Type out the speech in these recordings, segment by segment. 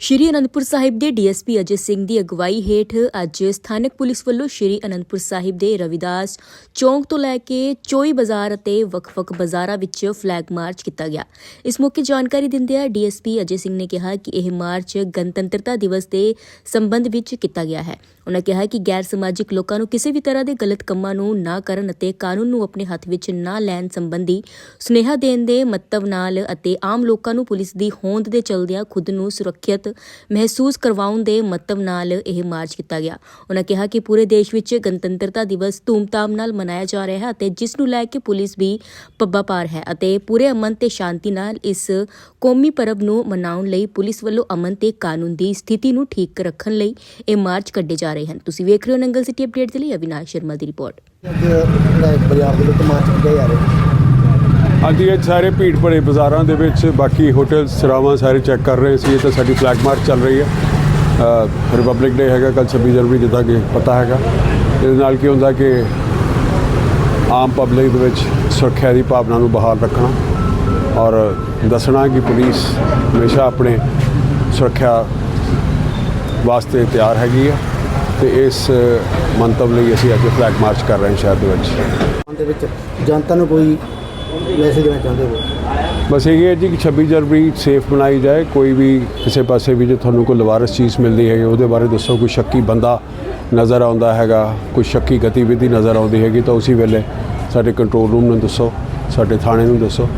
ਸ਼੍ਰੀ ਅਨੰਦਪੁਰ ਸਾਹਿਬ ਦੇ ਡੀਐਸਪੀ ਅਜੇ ਸਿੰਘ ਦੀ ਅਗਵਾਈ ਹੇਠ ਅੱਜ ਸਥਾਨਕ ਪੁਲਿਸ ਵੱਲੋਂ ਸ਼੍ਰੀ ਅਨੰਦਪੁਰ ਸਾਹਿਬ ਦੇ ਰਵਿਦਾਸ ਚੌਂਕ ਤੋਂ ਲੈ ਕੇ ਚੋਈ ਬਾਜ਼ਾਰ ਅਤੇ ਵੱਖ-ਵੱਖ ਬਾਜ਼ਾਰਾਂ ਵਿੱਚ ਫਲੈਗ ਮਾਰਚ ਕੀਤਾ ਗਿਆ। ਇਸ ਮੌਕੇ ਜਾਣਕਾਰੀ ਦਿੰਦਿਆਂ ਡੀਐਸਪੀ ਅਜੇ ਸਿੰਘ ਨੇ ਕਿਹਾ ਕਿ ਇਹ ਮਾਰਚ ਗਣਤੰਤਰਤਾ ਦਿਵਸ ਦੇ ਸੰਬੰਧ ਵਿੱਚ ਕੀਤਾ ਗਿਆ ਹੈ। ਉਹਨਾਂ ਕਿਹਾ ਕਿ ਗੈਰ ਸਮਾਜਿਕ ਲੋਕਾਂ ਨੂੰ ਕਿਸੇ ਵੀ ਤਰ੍ਹਾਂ ਦੇ ਗਲਤ ਕੰਮਾਂ ਨੂੰ ਨਾ ਕਰਨ ਅਤੇ ਕਾਨੂੰਨ ਨੂੰ ਆਪਣੇ ਹੱਥ ਵਿੱਚ ਨਾ ਲੈਣ ਸੰਬੰਧੀ ਸੁਨੇਹਾ ਦੇਣ ਦੇ ਮਤਲਬ ਨਾਲ ਅਤੇ ਆਮ ਲੋਕਾਂ ਨੂੰ ਪੁਲਿਸ ਦੀ ਹੋਂਦ ਦੇ ਚਲਦਿਆਂ ਖੁਦ ਨੂੰ ਸੁਰੱਖਿਅਤ ਮਹਿਸੂਸ ਕਰਵਾਉਣ ਦੇ ਮਤਲਬ ਨਾਲ ਇਹ ਮਾਰਚ ਕੀਤਾ ਗਿਆ। ਉਹਨਾਂ ਕਿਹਾ ਕਿ ਪੂਰੇ ਦੇਸ਼ ਵਿੱਚ ਗਣਤੰਤਰਤਾ ਦਿਵਸ ਧੂਮਧਾਮ ਨਾਲ ਮਨਾਇਆ ਜਾ ਰਿਹਾ ਹੈ ਅਤੇ ਜਿਸ ਨੂੰ ਲੈ ਕੇ ਪੁਲਿਸ ਵੀ ਪੱਬਾ ਪਾਰ ਹੈ ਅਤੇ ਪੂਰੇ ਅਮਨ ਤੇ ਸ਼ਾਂਤੀ ਨਾਲ ਇਸ ਕੌਮੀ ਪਰਬ ਨੂੰ ਮਨਾਉਣ ਲਈ ਪੁਲਿਸ ਵੱਲੋਂ ਅਮਨ ਤੇ ਕਾਨੂੰਨ ਦੀ ਸਥਿਤੀ ਨੂੰ ਠੀਕ ਰੱਖਣ ਲਈ ਇਹ ਮਾਰਚ ਕੱਢੇ ਜਾ ਰਹੇ ਹਨ। ਤੁਸੀਂ ਵੇਖ ਰਹੇ ਹੋ ਨੰਗਲ ਸਿਟੀ ਅਪਡੇਟ ਦੇ ਲਈ ਅਵਿਨਾਸ਼ ਸ਼ਰਮਾ ਦੀ ਰਿਪੋਰਟ। ਅੱਜ ਬਾਜ਼ਾਰ ਦੇ ਵਿੱਚ ਮਾਰਚ ਕੀਤਾ ਜਾ ਰਿਹਾ ਅੱਜ ਇਹ ਸਾਰੇ ਭੀੜ ਭਰੇ ਬਾਜ਼ਾਰਾਂ ਦੇ ਵਿੱਚ ਬਾਕੀ ਹੋਟਲ ਸਰਾਵਾਂ ਸਾਰੇ ਚੈੱਕ ਕਰ ਰਹੇ ਸੀ, ਇਹ ਤਾਂ ਸਾਡੀ ਫਲੈਗ ਮਾਰਚ ਚੱਲ ਰਹੀ ਹੈ। ਰਿਪਬਲਿਕ ਡੇ ਹੈਗਾ ਕੱਲ 26 ਜਨਵਰੀ ਜਿੱਦਾਂ ਕਿ ਪਤਾ ਹੈਗਾ। ਇਹਦੇ ਨਾਲ ਕੀ ਹੁੰਦਾ ਕਿ ਆਮ ਪਬਲਿਕ ਦੇ ਵਿੱਚ ਸੁਰੱਖਿਆ ਦੀ ਭਾਵਨਾ ਨੂੰ ਬਹਾਲ ਰੱਖਣਾ ਔਰ ਦੱਸਣਾ ਕਿ ਪੁਲਿਸ ਹਮੇਸ਼ਾ ਆਪਣੇ ਸੁਰੱਖਿਆ ਵਾਸਤੇ ਤਿਆਰ ਹੈਗੀ ਆ ਤੇ ਇਸ ਮੰਤਵ ਲਈ ਅਸੀਂ ਅੱਜ ਫਲੈਗ ਮਾਰਚ ਕਰ ਰਹੇ ਹਾਂ ਸ਼ਹਿਰ ਦੇ ਵਿੱਚ। ਦੇ ਵਿੱਚ ਜਨਤਾ ਨੂੰ ਕੋਈ ਮੈਸੇਜ ਦੇਣਾ ਚਾਹੁੰਦੇ ਹੋ? ਬਸ ਇਹ ਹੈ ਜੀ ਕਿ 26 ਜਨਵਰੀ ਸੇਫ ਬਣਾਈ ਜਾਏ, ਕੋਈ ਵੀ ਕਿਸੇ ਪਾਸੇ ਵੀ ਜੇ ਤੁਹਾਨੂੰ ਕੋਈ ਲਵਾਰਸ ਚੀਜ਼ ਮਿਲਦੀ ਹੈ ਉਹਦੇ ਬਾਰੇ ਦੱਸੋ, ਕੋਈ ਸ਼ੱਕੀ ਬੰਦਾ ਨਜ਼ਰ ਆਉਂਦਾ ਹੈਗਾ, ਕੋਈ ਸ਼ੱਕੀ ਗਤੀਵਿਧੀ ਨਜ਼ਰ ਆਉਂਦੀ ਹੈਗੀ, ਤਾਂ ਉਸੇ ਵੇਲੇ ਸਾਡੇ ਕੰਟਰੋਲ ਰੂਮ ਨੂੰ ਦੱਸੋ, ਸਾਡੇ ਥਾਣੇ ਨੂੰ ਦੱਸੋ,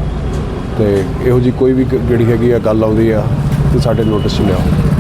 ਤੇ ਇਹੋ ਜੀ ਕੋਈ ਵੀ ਜਿਹੜੀ ਹੈਗੀ ਆ ਗੱਲ ਆਉਂਦੀ ਆ, ਤੇ ਸਾਡੇ ਨੋਟਿਸ ਲਿਆਓ।